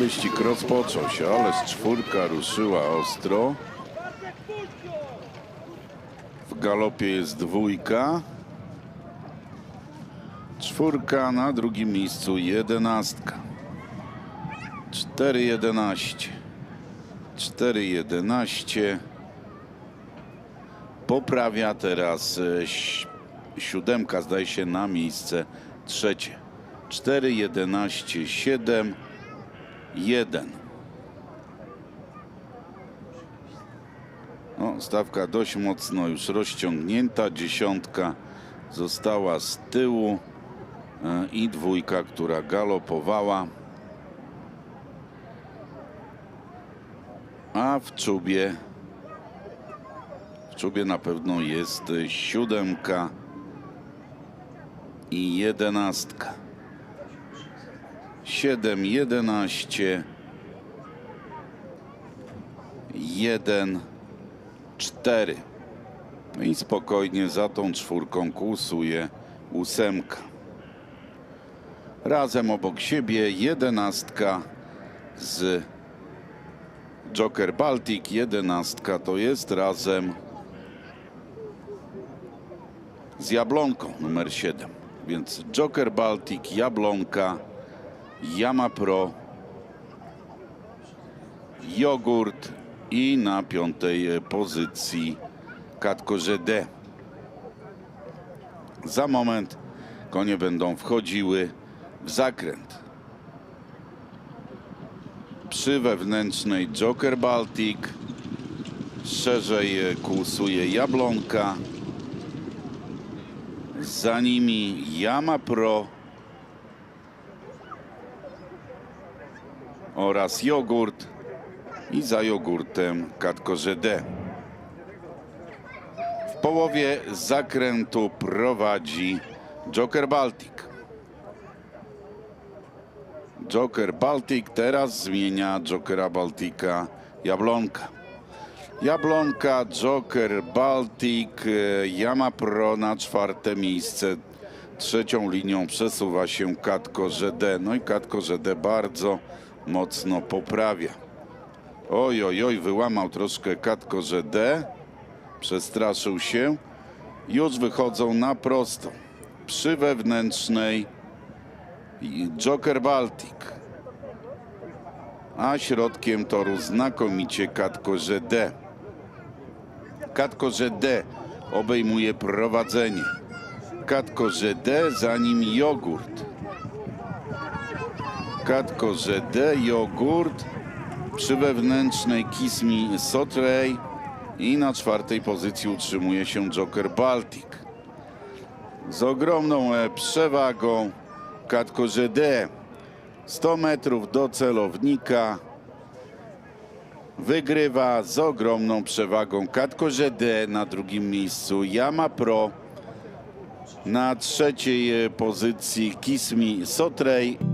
wyścig rozpoczął się, ale z czwórka ruszyła ostro. W galopie jest dwójka. Czwórka na drugim miejscu jedenastka. 4-11. 4-11. Poprawia teraz e, siódemka, zdaje się, na miejsce trzecie. 4-11, 7, 1. No, stawka dość mocno już rozciągnięta. Dziesiątka została z tyłu e, i dwójka, która galopowała. A w czubie w czubie na pewno jest siódemka i jedenastka. Siedem, jedenaście, jeden, cztery. No i spokojnie za tą czwórką kłusuje ósemka. Razem obok siebie jedenastka z Joker Baltic, jedenastka to jest razem z Jablonką numer 7. Więc Joker Baltic, Jablonka, Yama Pro, Jogurt i na piątej e, pozycji Katkorze D. Za moment konie będą wchodziły w zakręt. Przy wewnętrznej Joker Baltic szerzej e, kłusuje Jablonka. Za nimi Yama Pro oraz jogurt i za jogurtem Katkorze D. W połowie zakrętu prowadzi Joker Baltic. Joker Baltic teraz zmienia Jokera Baltica Jablonka. Jablonka, Joker, Baltic, e, Yama Pro na czwarte miejsce. Trzecią linią przesuwa się Katko D. No i Katko D bardzo mocno poprawia. Oj, oj, oj, wyłamał troszkę Katko D. Przestraszył się. Już wychodzą na prosto. Przy wewnętrznej Joker Baltic. A środkiem toru znakomicie Katko D. Katko D obejmuje prowadzenie. Katko D, za nim jogurt. Katko D, jogurt. Przy wewnętrznej Kismi Sotrej i na czwartej pozycji utrzymuje się Joker Baltic. Z ogromną e, przewagą Katko D 100 metrów do celownika wygrywa z ogromną przewagą Katko D na drugim miejscu Yama Pro na trzeciej e, pozycji Kismi Sotrej